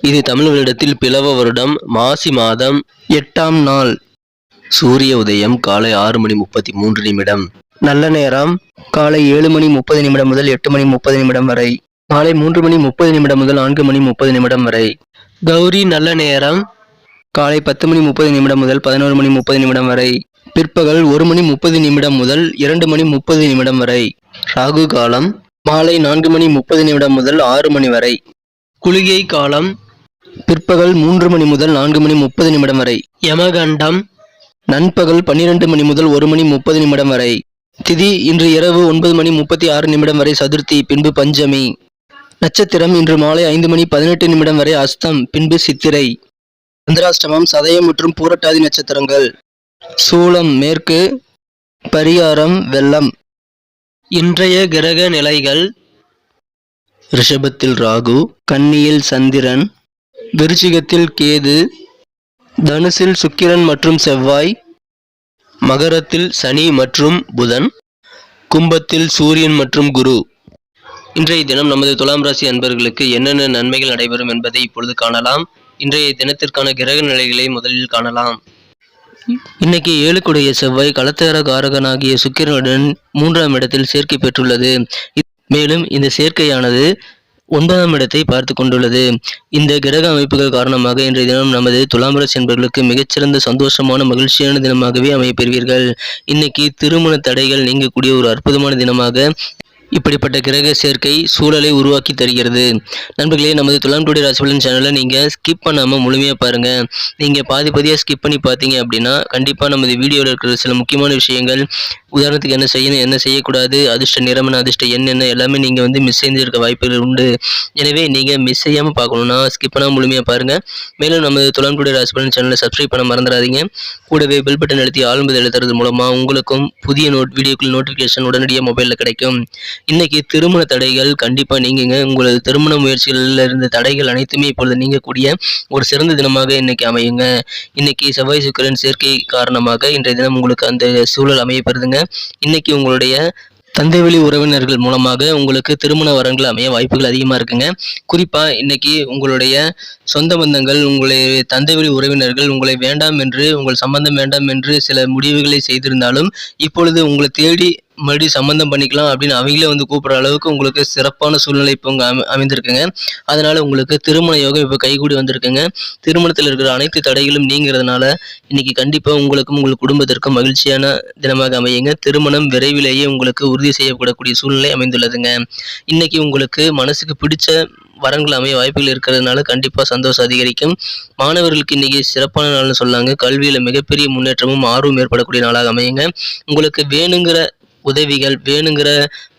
இது தமிழ் வருடத்தில் பிளவ வருடம் மாசி மாதம் எட்டாம் நாள். சூரிய உதயம் காலை ஆறு மணி முப்பத்தி மூன்று நிமிடம். நல்ல நேரம் காலை ஏழு மணி முப்பது நிமிடம் முதல் எட்டு மணி முப்பது நிமிடம் வரை. மாலை மூன்று மணி முப்பது நிமிடம் முதல் நான்கு மணி முப்பது நிமிடம் வரை. கௌரி நல்ல நேரம் காலை பத்து மணி முப்பது நிமிடம் முதல் பதினோரு மணி முப்பது நிமிடம் வரை. பிற்பகல் ஒரு மணி முப்பது நிமிடம் முதல் இரண்டு மணி முப்பது நிமிடம் வரை. ராகு காலம் மாலை நான்கு மணி முப்பது நிமிடம் முதல் ஆறு மணி வரை. குளிகை காலம் பிற்பகல் மூன்று மணி முதல் நான்கு மணி முப்பது நிமிடம் வரை. யமகண்டம் நண்பகல் பன்னிரண்டு மணி முதல் ஒரு மணி முப்பது நிமிடம் வரை. திதி இன்று இரவு ஒன்பது மணி முப்பத்தி ஆறு நிமிடம் வரை சதுர்த்தி பின்பு பஞ்சமி. நட்சத்திரம் இன்று மாலை ஐந்து மணி பதினெட்டு நிமிடம் வரை அஸ்தம் பின்பு சித்திரை. சந்திராஷ்டமம் சதயம் மற்றும் பூரட்டாதி நட்சத்திரங்கள். சூலம் மேற்கு பரிகாரம் வெள்ளம். இன்றைய கிரக நிலைகள் ரிஷபத்தில் ராகு கன்னியில் சந்திரன் விருச்சிகத்தில் கேது தனுசில் சுக்கிரன் மற்றும் செவ்வாய் மகரத்தில் சனி மற்றும் புதன் கும்பத்தில் சூரியன் மற்றும் குரு. இன்றைய தினம் நமது துலாம் ராசி அன்பர்களுக்கு என்னென்ன நன்மைகள் நடைபெறும் என்பதை இப்பொழுது காணலாம். இன்றைய தினத்திற்கான கிரக நிலைகளை முதலில் காணலாம். இன்னைக்கு ஏழுக்குடைய செவ்வாய் கலத்தர காரகனாகிய சுக்கிரனுடன் மூன்றாம் இடத்தில் சேர்க்கை பெற்றுள்ளது. மேலும் இந்த சேர்க்கையானது ஒன்பதாம் இடத்தை பார்த்து கொண்டுள்ளது. இந்த கிரக அமைப்புகள் காரணமாக இன்றைய தினம் நமது துலாம் ராசி என்பவர்களுக்கு மிகச்சிறந்த சந்தோஷமான மகிழ்ச்சியான தினமாகவே அமையப்பெறுவீர்கள் இன்னைக்கு திருமண தடைகள் நீங்கக்கூடிய ஒரு அற்புதமான தினமாக இப்படிப்பட்ட கிரக சேர்க்கை சூழலை உருவாக்கி தருகிறது. நண்பர்களே நமது துலாம் டுடே ராசிபலன் சேனலை நீங்கள் ஸ்கிப் பண்ணாமல் முழுமையாக பாருங்கள் நீங்கள் பாதி பாதியாக ஸ்கிப் பண்ணி பார்த்தீங்க அப்படின்னா கண்டிப்பாக நமது வீடியோவில் இருக்கிற சில முக்கியமான விஷயங்கள் உதாரணத்துக்கு என்ன செய்யணும் என்ன செய்யக்கூடாது அதிர்ஷ்ட நிறம் அதிர்ஷ்ட எண் என்ன எல்லாமே நீங்கள் வந்து மிஸ் செய்திருக்க வாய்ப்புகள் உண்டு. எனவே நீங்கள் மிஸ் செய்யாமல் பார்க்கணுன்னா ஸ்கிப் பண்ணாமல் முழுமையாக பாருங்கள் மேலும் நமது துலாம் டுடே ராசிபலன் சேனலை சப்ஸ்கிரைப் பண்ண மறந்துடாதீங்க. கூடவே பெல் பட்டன் அழுத்தி ஆளும்பது எழுத்துறது மூலமாக உங்களுக்கும் புதிய நோட் வீடியோக்கள் நோட்டிஃபிகேஷன் உடனடியாக மொபைலில் கிடைக்கும். இன்னைக்கு திருமண தடைகள் கண்டிப்பாக நீங்குங்க. உங்களது திருமண முயற்சிகளில் இருந்த தடைகள் அனைத்துமே இப்பொழுது நீங்கக்கூடிய ஒரு சிறந்த தினமாக இன்னைக்கு அமையுங்க. இன்னைக்கு செவ்வாய் சுக்கரன் சேர்க்கை காரணமாக இன்றைய தினம் உங்களுக்கு அந்த சூழல் அமையப்படுதுங்க இன்னைக்கு உங்களுடைய தந்தைவெளி உறவினர்கள் மூலமாக உங்களுக்கு திருமண வரன்கள் அமைய வாய்ப்புகள் அதிகமாக இருக்குங்க. குறிப்பாக இன்னைக்கு உங்களுடைய சொந்த பந்தங்கள் உங்களுடைய தந்தைவெளி உறவினர்கள் உங்களை வேண்டாம் என்று உங்கள் சம்பந்தம் வேண்டாம் என்று சில முடிவுகளை செய்திருந்தாலும் இப்பொழுது உங்களை தேடி மறுபடியும் சம்மந்தம் பண்ணிக்கலாம் அப்படின்னு அவங்களே வந்து கூப்பிட்ற அளவுக்கு உங்களுக்கு சிறப்பான சூழ்நிலை இப்போ உங்க அமை அமைந்திருக்குங்க. அதனால் உங்களுக்கு திருமண யோகம் இப்போ கைகூடி வந்திருக்குங்க. திருமணத்தில் இருக்கிற அனைத்து தடைகளும் நீங்கிறதுனால இன்னைக்கு கண்டிப்பாக உங்களுக்கும் உங்கள் குடும்பத்திற்கும் மகிழ்ச்சியான தினமாக அமையுங்க. திருமணம் விரைவிலேயே உங்களுக்கு உறுதி செய்யப்படக்கூடிய சூழ்நிலை அமைந்துள்ளதுங்க. இன்னைக்கு உங்களுக்கு மனசுக்கு பிடிச்ச வரங்கள் அமைய வாய்ப்புகள் இருக்கிறதுனால கண்டிப்பாக சந்தோஷம் அதிகரிக்கும். மாணவர்களுக்கு இன்னைக்கு சிறப்பான நாள்னு சொல்லாங்க. கல்வியில் மிகப்பெரிய முன்னேற்றமும் ஆர்வம் ஏற்படக்கூடிய நாளாக அமையுங்க. உங்களுக்கு வேணுங்கிற உதவிகள் வேணுங்கிற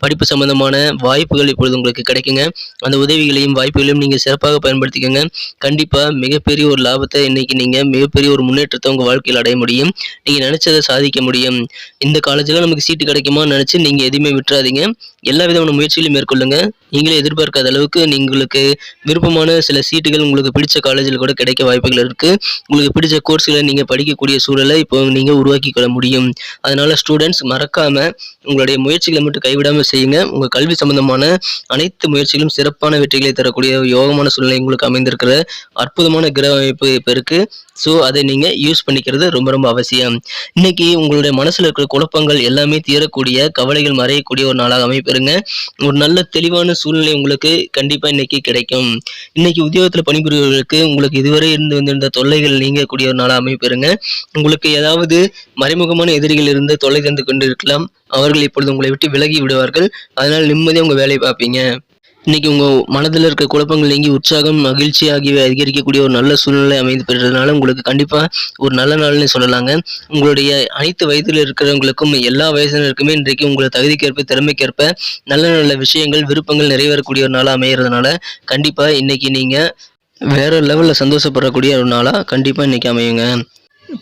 படிப்பு சம்பந்தமான வாய்ப்புகள் இப்பொழுது உங்களுக்கு கிடைக்குங்க. அந்த உதவிகளையும் வாய்ப்புகளையும் நீங்கள் சிறப்பாக பயன்படுத்திக்கோங்க. கண்டிப்பாக மிகப்பெரிய ஒரு லாபத்தை இன்னைக்கு நீங்கள் மிகப்பெரிய ஒரு முன்னேற்றத்தை உங்கள் வாழ்க்கையில் அடைய முடியும். நீங்கள் நினச்சதை சாதிக்க முடியும். இந்த காலேஜில் நமக்கு சீட்டு கிடைக்குமான்னு நினச்சி நீங்கள் எதுவுமே விட்டுறாதீங்க. எல்லா விதமான முயற்சிகளையும் மேற்கொள்ளுங்க. நீங்களே எதிர்பார்க்காத அளவுக்கு உங்களுக்கு விருப்பமான சில சீட்டுகள் உங்களுக்கு பிடிச்ச காலேஜில் கூட கிடைக்க வாய்ப்புகள் இருக்குது உங்களுக்கு பிடிச்ச கோர்ஸ்களை நீங்கள் படிக்கக்கூடிய சூழலை இப்போ நீங்கள் உருவாக்கி கொள்ள முடியும். அதனால் ஸ்டூடெண்ட்ஸ் மறக்காமல் உங்களுடைய முயற்சிகளை மட்டும் கைவிடாமல் செய்யுங்க. உங்கள் கல்வி சம்பந்தமான அனைத்து முயற்சிகளும் சிறப்பான வெற்றிகளை தரக்கூடிய யோகமான சூழ்நிலை உங்களுக்கு அமைந்திருக்கிற அற்புதமான கிரக அமைப்பு இப்போ இருக்குது ஸோ அதை நீங்கள் யூஸ் பண்ணிக்கிறது ரொம்ப ரொம்ப அவசியம். இன்னைக்கு உங்களுடைய மனசில் இருக்கிற குழப்பங்கள் எல்லாமே தீரக்கூடிய கவலைகள் மறையக்கூடிய ஒரு நாளாக அமைப்பெறுங்க ஒரு நல்ல தெளிவான சூழ்நிலை உங்களுக்கு கண்டிப்பாக இன்னைக்கு கிடைக்கும். இன்னைக்கு உத்தியோகத்தில் பணிபுரிபவர்களுக்கு உங்களுக்கு இதுவரை இருந்து வந்திருந்த தொல்லைகள் நீங்கக்கூடிய ஒரு நாளாக அமைப்பெறுங்க உங்களுக்கு ஏதாவது மறைமுகமான எதிரிகள் இருந்து தொல்லை தந்து கொண்டு இருக்கலாம் அவர்கள் இப்பொழுது உங்களை விட்டு விலகி விடுவார்கள். அதனால் நிம்மதியாக உங்கள் வேலையை பார்ப்பீங்க. இன்னைக்கு உங்கள் மனதில் இருக்க குழப்பங்கள் நீங்கி உற்சாகம் மகிழ்ச்சி ஆகியவை அதிகரிக்கக்கூடிய ஒரு நல்ல சூழ்நிலை அமைந்து பெற்றதுனால உங்களுக்கு கண்டிப்பாக ஒரு நல்ல நாள்னு சொல்லலாங்க. உங்களுடைய அனைத்து வயதில் இருக்கிறவங்களுக்கும் எல்லா வயசினருக்குமே இன்றைக்கு உங்களை தகுதிக்கேற்ப திறமைக்கேற்ப நல்ல நல்ல விஷயங்கள் விருப்பங்கள் நிறைவேறக்கூடிய ஒரு நாளாக அமைகிறதுனால கண்டிப்பாக இன்னைக்கு நீங்கள் வேற லெவலில் சந்தோஷப்படக்கூடிய ஒரு நாளாக கண்டிப்பாக இன்னைக்கு அமையுங்க.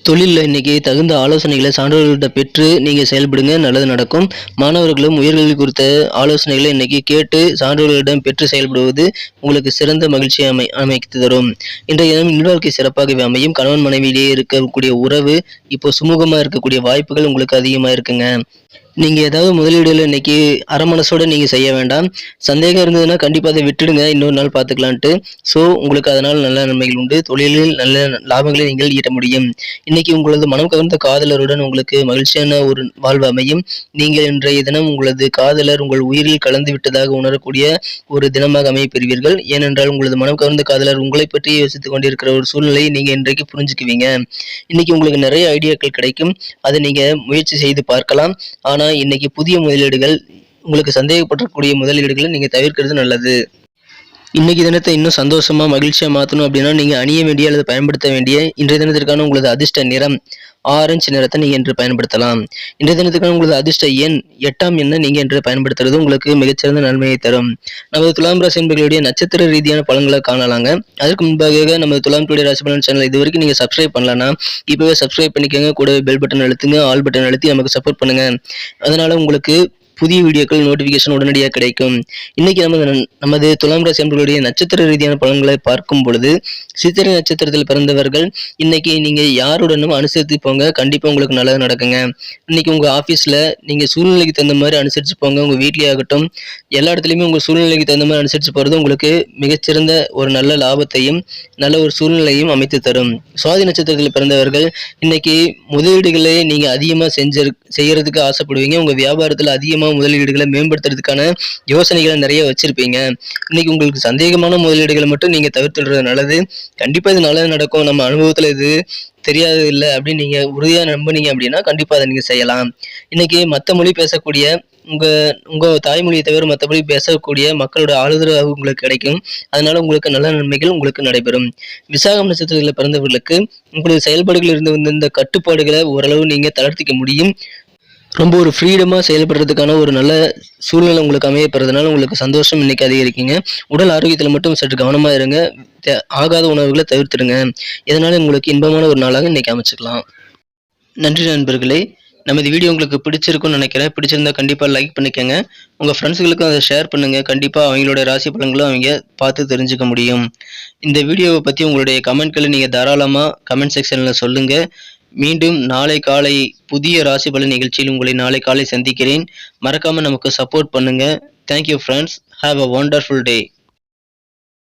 தொழிலில் இன்றைக்கி தகுந்த ஆலோசனைகளை சான்றோர்கள்ட்ட பெற்று நீங்கள் செயல்படுங்க நல்லது நடக்கும். மாணவர்களும் உயர்கல்வி குறித்த ஆலோசனைகளை இன்றைக்கி கேட்டு சான்றோர்களிடம் பெற்று செயல்படுவது உங்களுக்கு சிறந்த மகிழ்ச்சியை அமை அமைத்து தரும். இன்றைய தினம் இல்வாழ்க்கை சிறப்பாகவே அமையும். கணவன் மனைவியிலேயே இருக்கக்கூடிய உறவு இப்போ சுமூகமாக இருக்கக்கூடிய வாய்ப்புகள் உங்களுக்கு அதிகமாக இருக்குங்க. நீங்கள் ஏதாவது முதலீடுகள் இன்னைக்கு அரமனசோடு நீங்கள் செய்ய வேண்டாம். சந்தேகம் இருந்ததுன்னா கண்டிப்பாக அதை விட்டுடுங்க. இன்னொரு நாள் பார்த்துக்கலான்ட்டு ஸோ உங்களுக்கு அதனால் நல்ல நன்மைகள் உண்டு. தொழிலில் நல்ல லாபங்களை நீங்கள் ஈட்ட முடியும். இன்னைக்கு உங்களது மனம் கவர்ந்த காதலருடன் உங்களுக்கு மகிழ்ச்சியான ஒரு வாழ்வு அமையும். நீங்கள் இன்றைய தினம் உங்களது காதலர் உங்கள் உயிரில் கலந்து விட்டதாக உணரக்கூடிய ஒரு தினமாக அமைய பெறுவீர்கள் ஏனென்றால் உங்களது மனம் கவர்ந்த காதலர் உங்களை பற்றி யோசித்துக் கொண்டிருக்கிற ஒரு சூழ்நிலையை நீங்கள் இன்றைக்கு புரிஞ்சுக்குவீங்க. இன்னைக்கு உங்களுக்கு நிறைய ஐடியாக்கள் கிடைக்கும். அதை நீங்கள் முயற்சி செய்து பார்க்கலாம். ஆனால் இன்னைக்கு புதிய முதலீடுகள் உங்களுக்கு சந்தேகப்படக்கூடிய முதலீடுகளை நீங்கள் தவிர்க்கிறது நல்லது. இன்னைக்கு தினத்தை இன்னும் சந்தோஷமா மகிழ்ச்சியா மாற்றணும் அப்படின்னா நீங்க அணிய வேண்டிய அல்லது பயன்படுத்த வேண்டிய இன்றைய தினத்திற்கான உங்களது அதிர்ஷ்ட நிறம். ஆரஞ்சு நிறத்தை நீங்கள் என்று பயன்படுத்தலாம். இன்றைய தினத்துக்கான உங்களது அதிர்ஷ்ட எண் எட்டாம் எண்ணை நீங்கள் என்று பயன்படுத்துறது உங்களுக்கு மிகச்சிறந்த நன்மையை தரும். நமது துலாம் ராசி என்பர்களுடைய நட்சத்திர ரீதியான பலன்களை காணலாங்க. அதற்கு முன்பாக நமது துலாம் டுடே ராசி பலன் சேனல் இது வரைக்கும் நீங்கள் சப்ஸ்கிரைப் பண்ணலன்னா இப்போவே சப்ஸ்கிரைப் பண்ணிக்கோங்க. கூடவே பெல் பட்டன் அழுத்துங்க. ஆல் பட்டன் அழுத்தி நமக்கு சப்போர்ட் பண்ணுங்க. அதனால உங்களுக்கு புதிய வீடியோக்கள் நோட்டிஃபிகேஷன் உடனடியாக கிடைக்கும். இன்னைக்கு நமது நமது துலாம் ராசி அன்பர்களுடைய நட்சத்திர ரீதியான பலன்களை பார்க்கும் பொழுது சித்திரை நட்சத்திரத்தில் பிறந்தவர்கள் இன்னைக்கு நீங்கள் யாருடனும் அனுசரித்து போங்க. கண்டிப்பாக உங்களுக்கு நல்லது நடக்குங்க. இன்னைக்கு உங்கள் ஆஃபீஸில் நீங்கள் சூழ்நிலைக்கு தகுந்த மாதிரி அனுசரித்து போங்க. உங்கள் வீட்லேயே ஆகட்டும் எல்லா இடத்துலையுமே உங்கள் சூழ்நிலைக்கு தகுந்த மாதிரி அனுசரித்து போகிறது உங்களுக்கு மிகச்சிறந்த ஒரு நல்ல லாபத்தையும் நல்ல ஒரு சூழ்நிலையும் அமைத்து தரும். சுவாதி நட்சத்திரத்தில் பிறந்தவர்கள் இன்னைக்கு முதலீடுகளை நீங்கள் அதிகமாக செஞ்சு செய்யறதுக்கு ஆசைப்படுவீங்க. உங்கள் வியாபாரத்தில் அதிகமாக சந்தேகமான முதலீடுகளை மேம்படுத்துறதுக்கான யோசனைகளை நிறைய வச்சிருப்பீங்க. இன்னைக்கு உங்களுக்கு சந்தேகமான முதலீடுகளை மட்டும் நீங்க தவிர்த்துடுறது நல்லது. கண்டிப்பா இது நல்லது நடக்கும். நம்ம அனுபவத்துல இது தெரியாது இல்லை அப்படின்னு நீங்க உறுதியா நம்புனீங்க அப்படின்னா கண்டிப்பா அதை நீங்க செய்யலாம். இன்னைக்கு மற்ற மொழி பேசக்கூடிய உங்க உங்க தாய்மொழியை தவிர மற்றபடி பேசக்கூடிய மக்களோட ஆளுதரவு உங்களுக்கு கிடைக்கும். அதனால உங்களுக்கு நல்ல நன்மைகள் உங்களுக்கு நடைபெறும். விசாகம் நட்சத்திரத்தில் பிறந்தவர்களுக்கு உங்களுடைய செயல்பாடுகள் இருந்து வந்த கட்டுப்பாடுகளை ஓரளவு நீங்க தளர்த்திக்க முடியும். ரொம்ப ஒரு ஃப்ரீடமாக செயல்படுறதுக்கான ஒரு நல்ல சூழ்நிலை உங்களுக்கு அமையப்படுறதுனால உங்களுக்கு சந்தோஷம் இன்றைக்கி அதிகரிக்குங்க. உடல் ஆரோக்கியத்தில் மட்டும் சற்று கவனமாக இருங்க. தே- ஆகாத உணவுகளை தவிர்த்துடுங்க. இதனால் உங்களுக்கு இன்பமான ஒரு நாளாக இன்றைக்கி அமைச்சுக்கலாம். நன்றி நண்பர்களே. நமது வீடியோ உங்களுக்கு பிடிச்சிருக்கும்னு நினைக்கிறேன். பிடிச்சிருந்தா கண்டிப்பாக லைக் பண்ணிக்கோங்க. உங்கள் ஃப்ரெண்ட்ஸுகளுக்கும் அதை ஷேர் பண்ணுங்கள் கண்டிப்பாக அவங்களோட ராசி பலன்களும் அவங்க பார்த்து தெரிஞ்சுக்க முடியும். இந்த வீடியோவை பற்றி உங்களுடைய கமெண்ட்களை நீங்கள் தாராளமாக கமெண்ட் செக்ஷனில் சொல்லுங்கள் மீண்டும் நாளை காலை புதிய ராசி பலன் நிகழ்ச்சியில் உங்களை நாளை காலை சந்திக்கிறேன். மறக்காமல் நமக்கு சப்போர்ட் பண்ணுங்கள் thank you friends have a wonderful day